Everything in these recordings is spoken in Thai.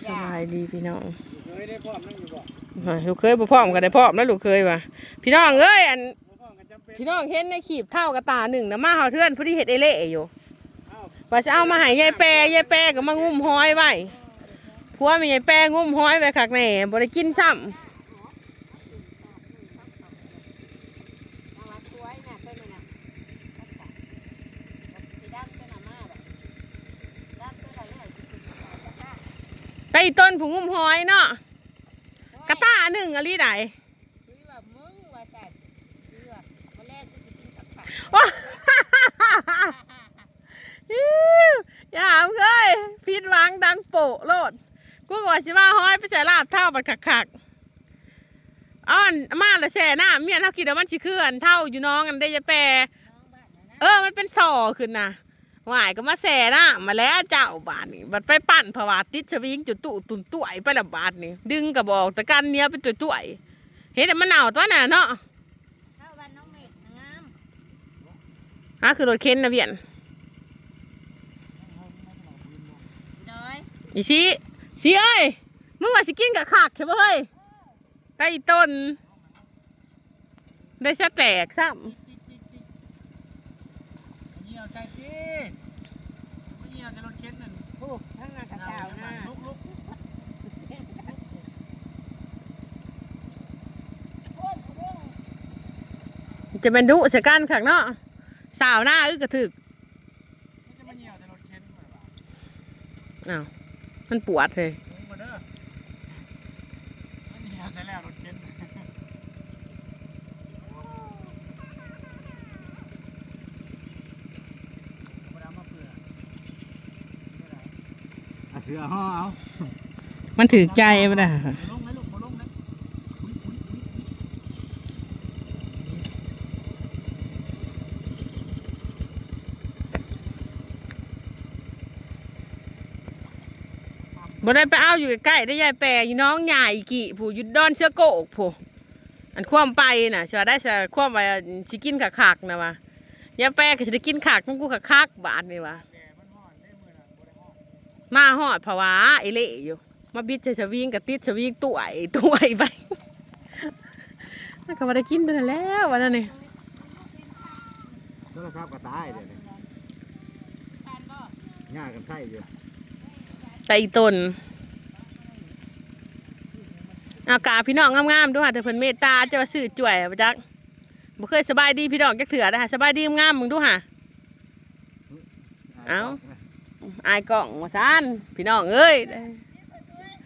สบายดีพี่น้องเคยได้พร้อมนั่งอยู่บ่ว่าลูกเคยบ่พร้อมกันได้พร้อมแล้วลูกเคยว่ะพี่น้องเอ้ยอันบ่พร้อมกันจำเป็นพี่น้องเห็นในขีบเท่ากระตาหนึ่งนะมาเฮาเทือนผู้ที่เฮ็ดเอเล่อยู่เอ้าว่าจะเอามาให้ยายแปรยายแปรก็มางุ้มห้อยไว้ผัวมียายแปรงุ้มห้อยไว้คักแน่บ่ได้กินซ้ำ เอามาช่วยน่ะต้นนี่น่ะสีดำต้นน่ะมาแบบดำต้นอะไรเนี่ยสิกินเอาจ้ะ ไปอีต้นผู้งุ้มห้อยเนาะกระตาหนึ่งอะลีไดคือว่ามึงว่าสัตว์คือว่าวันแรกกูจะกินกับผักว้าอิ๊วอย่าเอาเคยผิดหวังดังโปะโลดกูก็ว่าสิมาห้อยไปใส่ลาบเท่าบัดคักๆอ้อนมาและแซ่หน้าเมียนเฮาคิดว่ามันสิคืออันเท่าอยู่น้องกันได้ยายแปรน้องบ้านนะนะเออมันเป็นซอขึ้นนะ หวายก็มาแส่นะมาแล้วเจ้าบาทนี่บัดไปปั่นผวาติดสวิงจุดตุตุนตุยไปละบาทนี่ดึงกระบอกตะกันเนี้ยเป็นตุยตุยเห็นแต่มันหนาวตัวน่ะเนาะเข้าบ้านน้องเมฆงามอะคือรถเข็นนะเวียนน้อยอีชี้สีเอ้ยมึงว่าสิกินกับขากใช่ปะเฮ้ยไอ้ต้น ได้สะแตกซ้อันนี้เอาใจดิอันนี้เอาจะรถเข็นนั่น โอ้ทั้งหน้ากระสาวหน้า ลุกลุกำ จะเป็นดุเสยกันขักเนาะสาวหน้าอึกกระถึกมันจะมาเหี่ยวจะรถเข็นมาบ่าอ้าวมันปวดเลยลงมาเด้อมันเหี่ยวใส่แล้วรถเข็นบ่ได้เอามาเปลือกอะเสือห่อเอา มันถือใจมันอะ บ่ลงไหมลูกบ่ลงนะอุ๊ยอุ๊ยอุ๊ย บ่ได้ไปเอาอยู่ใกล้ๆได้ยายแปรอยู่น้องใหญ่กี่ผู้อยุดดอนเชื้อโกกผู้อันความไปน่ะเชื่อได้จะความไปสิกินขากๆนะวะยายแปรก็สิได้กินขากของกูขากๆบาทนี่วะแดดมันร้อนได้มื้อนั้นบ่ได้ร้อนมาฮอดภาวะไอเละอยู่ มาบิดจะสวิงกับติดสวิงต่วยต่วยไปแล้วก็บ่ได้กินไปแล้ววันนั้นนี่โทรศัพท์ก็ตายเดี๋ยวนี้การบ่ง่ายกันใช่อยู่ แต่อีตนอากาพี่น้องงามๆด้วยค่ะแต่เพิ่นเมตตาจะว่าซื้อจ่วยบ่จักบ่เคยสบายดีพี่น้องจักเถื่อนะคะสบายดีงามๆมึงดูค่ะเอ้าอายกล่องว่าซานพี่น้องเอ้ย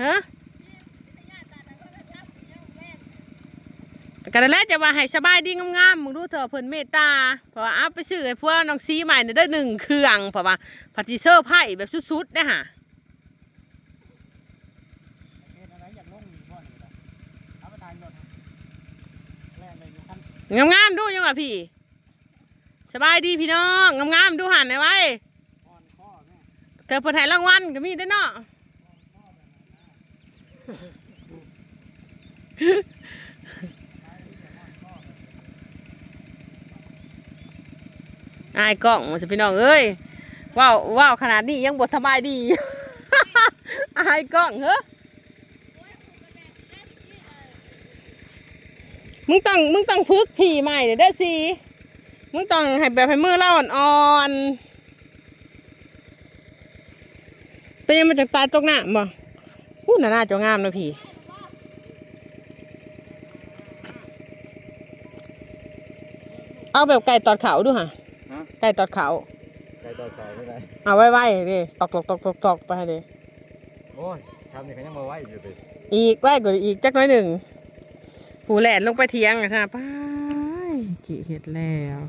ฮะกันแล้วจะว่าให้สบายดีงามๆมึงดูเถอะเพิ่นเมตตาเพราะว่าเอาไปซื้อให้พวกน้องซีใหม่เนี่ยได้หนึ่งเครื่องเพราะว่าพัติเซอร์ไพ่แบบสุดๆนะฮะ เฮ็ดอะไรอยากลงอยู่บ่นี่ล่ะเอาไปทางรถแล่น เลยอยู่คันงามๆดูยังว่าพี่ สบายดีพี่น้องงามๆดูหันไว้อ่อนข้เธอเพิ่นให้รางวัลก็มีได้เนาะอายกล้องมันจะพี่น้องเอ้ยว้าวว้าวขนาดนี้ยังบทสบายดี อายกล้องเหรอ มึงต้องมึงต้องพึกผีใหม่เด้อเด้อสิมึงต้องให้แบบให้มือเล่าอ่อนๆเป็นยังมาจากตายตกหน้าบ่พูดน่าน่าจะงามนะพี่เอาแบบไก่ตอดเขาดูฮะฮะไก่ตอดเขาใส่ต่อต่อไม่ได้เอาไว้ไว้ดิตอกตอกตอกตอกตอกไปเลยโอ้ยทำนี่เขายังมาไว้อยู่ดิอีกไว้กว่าอีกจักหน้อยหนึ่ง ปูแหลนลงไปเทียงนะไปกี่เห็ดแล้ว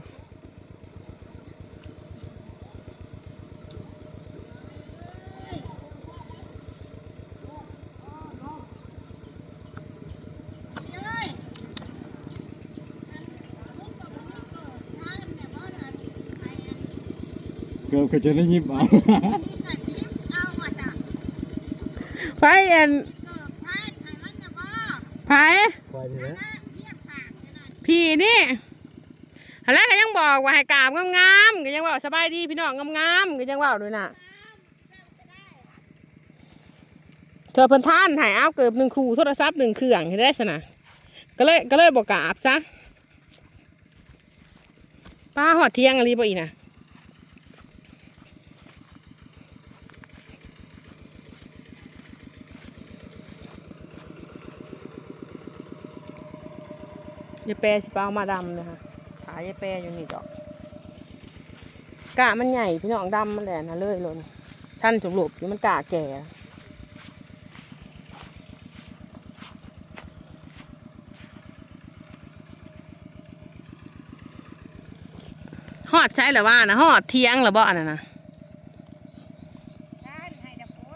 เกือบก็จะได้ยิบเอาไฟเอ็นไฟคอย นี่นะพี่นี่อะไรก็ยังบอกว่าให้กราบงามๆก็ยังบอกสบายดีพี่น้องงามๆก็ยังบอกด้วยน่ะธอเพิ่นท่านหายอ้าวเกิบหนึ่งคู่โทรศัพท์หนึ่งเครื่องได้สนะก็เลยก็เลยบอกกราบซะป้าหอดเที่ยงอะไรบ่อีน่ะ ยายแปรสิเปเอามาดำเลยค่ะขายยายแปรอยู่นี่ดอก กะมันใหญ่พี่น้องดำมันแหละนะเลยลนชั้นจุกหลบอยู่มันกะแก่ฮอดใช่หรือว่านะฮอดเทียงหรือบ่อันนั้นนะ ท่านให้ดับหัว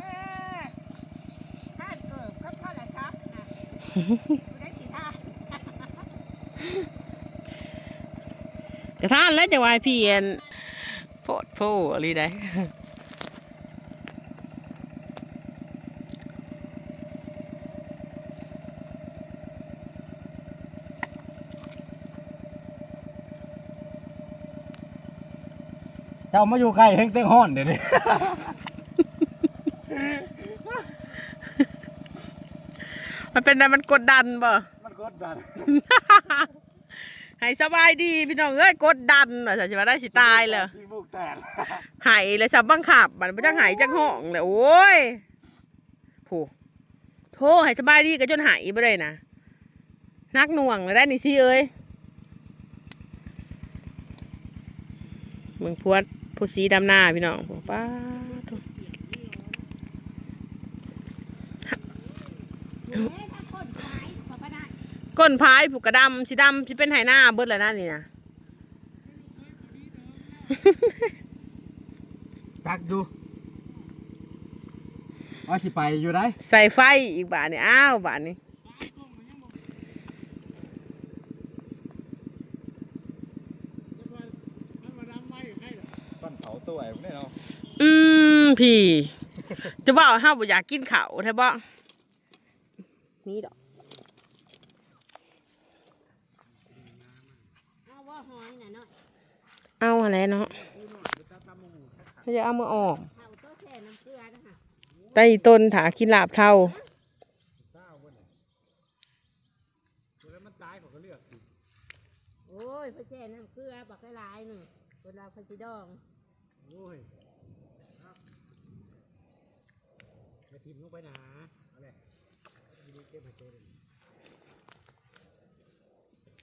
ท่านเกิดกับโทรศัพท์นะกูได้สิท่าน กระ ท่านแล้วจะวายพี่เอ็นโพดโพอะไรได้เจ้ามาอยู่ใกล้เฮงเต็งห้อนเดี๋ยวนี้มันเป็นอะไรมันกดดันบ่ มันกดดัน ให้สบายดีพี่น้องเอ้ยกดดันว่าจะมาได้สิตายเลยที่มุกแตกหายเลยสับบังคับมันไม่จังหายจังห้องเลยโอ้ยผู้โทรให้สบายดีก็จนหายไปเลยนะนักหน่วงเลยได้นี่สิเอ้ยมึงพวดผู้สีดำหน้าพี่น้องป้าด ก้นพายผูกกระดำสีดำสิเป็นไหหน้าเบิดแล้วนะนี่นะตักดูว่าสิไปอยู่ได้ใส่ไฟอีกบาทนี่อ้าวบาทนี้ต้นเผาตัวไอ้พวกนี้เนาะอืมพี่ จะบอกห้าบ่อยากกินเขาวแท้บ่นี่ดอก เอาว่าหอยน่ะเนาะ เอาอะไรเนาะจะเอามาออกเอาตัวแช่น้ำเกลือนะคะใต้ต้นถากินลาบเท่าแล้วมันตายเขาก็เลือกสิโอ้ยไปแช่น้ำเกลือบักหลายๆหนึ่งเวลาไปสิดองโอ้ยครับไปทิมลงไปหนาเอาเลยดีๆเก็บให้ตัวเลย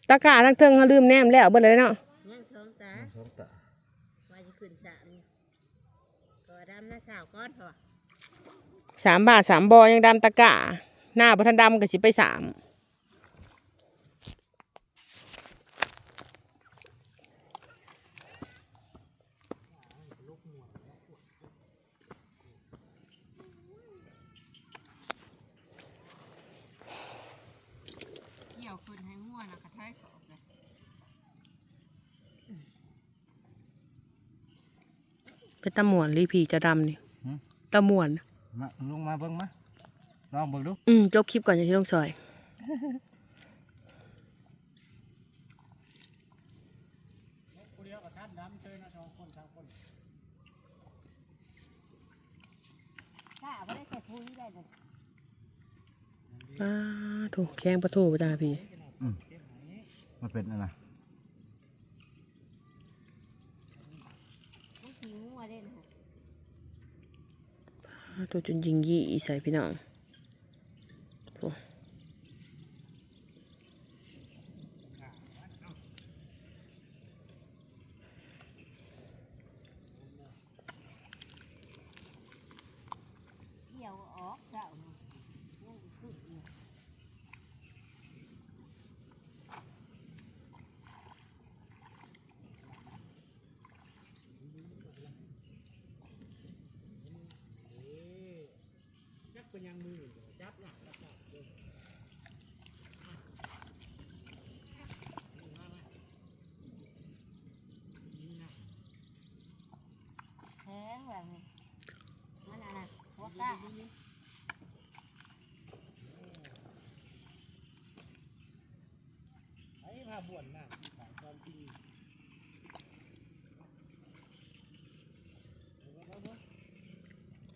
ตะกร้าทั้งเทิงเขาลืมแนมแล้วเบิดเลยเนาะ ยังสองตา สองตา ว่าจะขึ้นสามก็ดำน้าสาวก้อนเถอะสามบาทสามบอยังดำตะกะหน้าบ่ทันดำก็สิไปสาม เกี่ยวขึ้นให้ง่วนะกระท้ายสอบเลย เป็นตะหมวนรีพีจะดำนี่ตะหมวน มาลงมาเบิ่งมาลองเบิ่งดูอืมจบคลิปก่อนอย่าที่ต้องซอยกูเดียวกับท่านดำเชิญนะสองคนสามคนถ้าไม่ได้ใส่ปุ๋ยได้เลยอ้าถูกแข้งประตูประจาพี่มันเป็นอะไร ตัวเด่นค่ะอ้าถูกจนยิงยี่ใส่พี่น้องโถ่ เกี่ยวออกเจ้านี่งูขึ้นอยู่ จับ เป็นยังมือจับหลักจับหลักเบิ่งแข็งแบบนี้มันอะไรหัวก้าไอ้พาบ่วนน่ะสายความจริง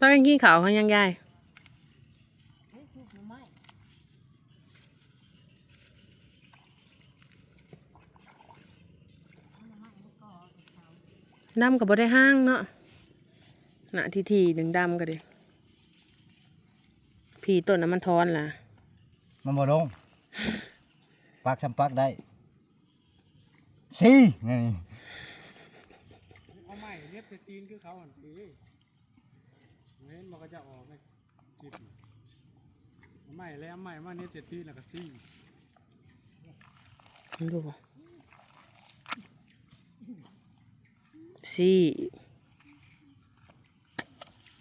ป้ากันกินข้าวเขายังยาย ลูกหรือไม่ดำกับบ่ได้ห้างเนาะหนะทีทีหนึ่งดำก็ดิผีต้นน้ำมันทอนล่ะ มันบ่ลง ปักชำปักได้สี่ไงเอาใหม่เล็บจะตีนคือเขาหันตีเน้นมันก็จะออกไงจิบ เอาใหม่แล้วใหม่มาเนี่ยเจ็ดตีนแล้วก็ซี่ดูสี่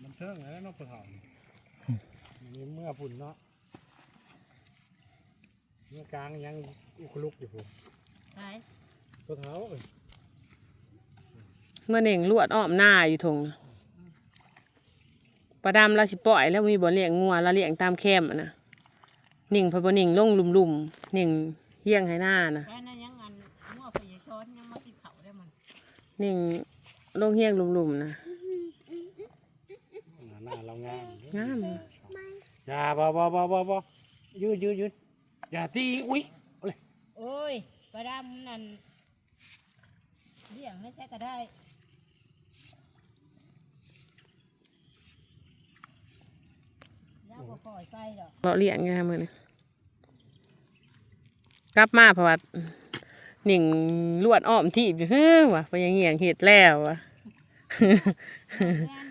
มันเทิงแล้วเนอกปะถอนนี่เมื่อพุ่นเนาะเมื่อกลางยังอุกลุกอยู่พุ่นไหนตัวเท้าเอ้ยเมื่อเน่งลวดอ้อมหน้าอยู่ทงน่ะปลาดำเราสิปล่อยแล้วมีบ่เลี้ยงงัวเราเลี้ยงตามแคมป์อะนะ นิ่งพอบ่นิ่งลงลุ่มๆนิ่งเฮี้ยงให้หน้านะแค่นั้นยังอันมั่วไปยช้อนยังมากินเขาได้มันนิ่งลงเฮี้ยงลุ่มๆนะหน้าเรางามงามอย่าบ่บ่บ่บ่บ่ยืดยืดยืดอย่าตีอุ้ยโอ้ยปลาดำนั่นเลี้ยงไม่ใช่ก็ได้แล้วก็ ปล่อยไปดอกเราเลี้ยงไงค่ะมื้อนี่กลับมาเพราะว่าหนิ่งลวดอ้อมที่เฮ้อว่ะไปยังเหี่ยงเห็ดแล้วว่ะแม่น